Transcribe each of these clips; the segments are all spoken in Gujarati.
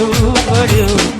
for you.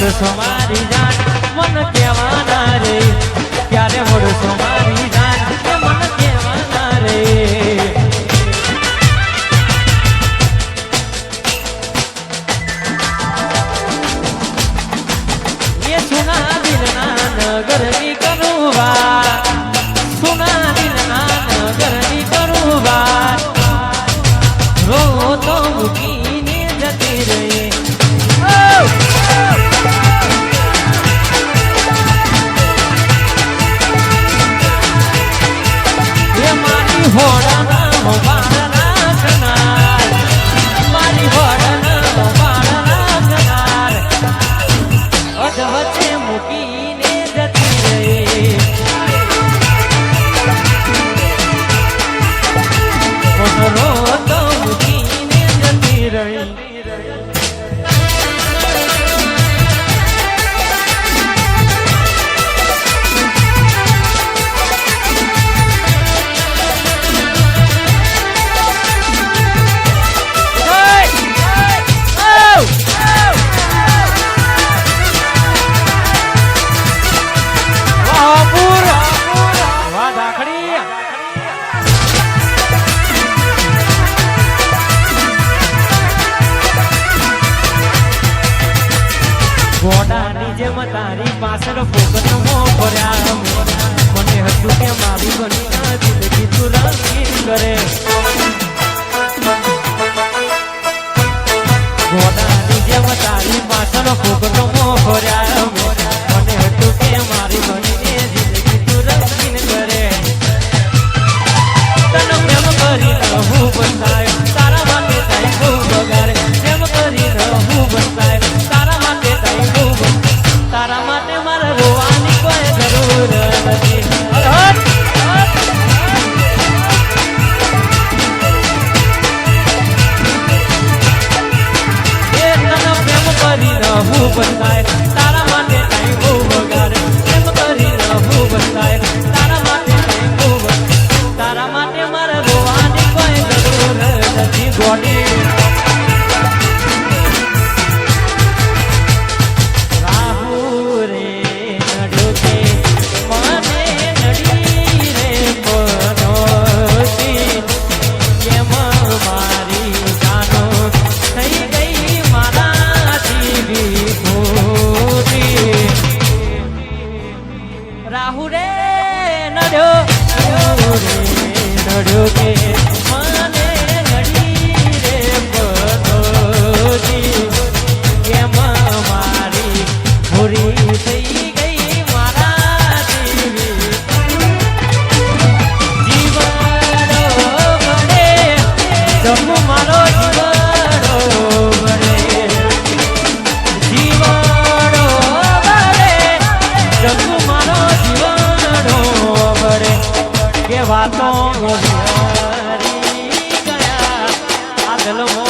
પર સમારી જાણ મન કે हीरई તારી પાછળ ભોગનો ભર્યા રહું બતાય તારા માટે ટાઈમ બહુ વગાડે પ્રેમ કરી રહું બતાય રાહુ રે નડ્યો. નડ્યો રે નડ્યો કે Shalom.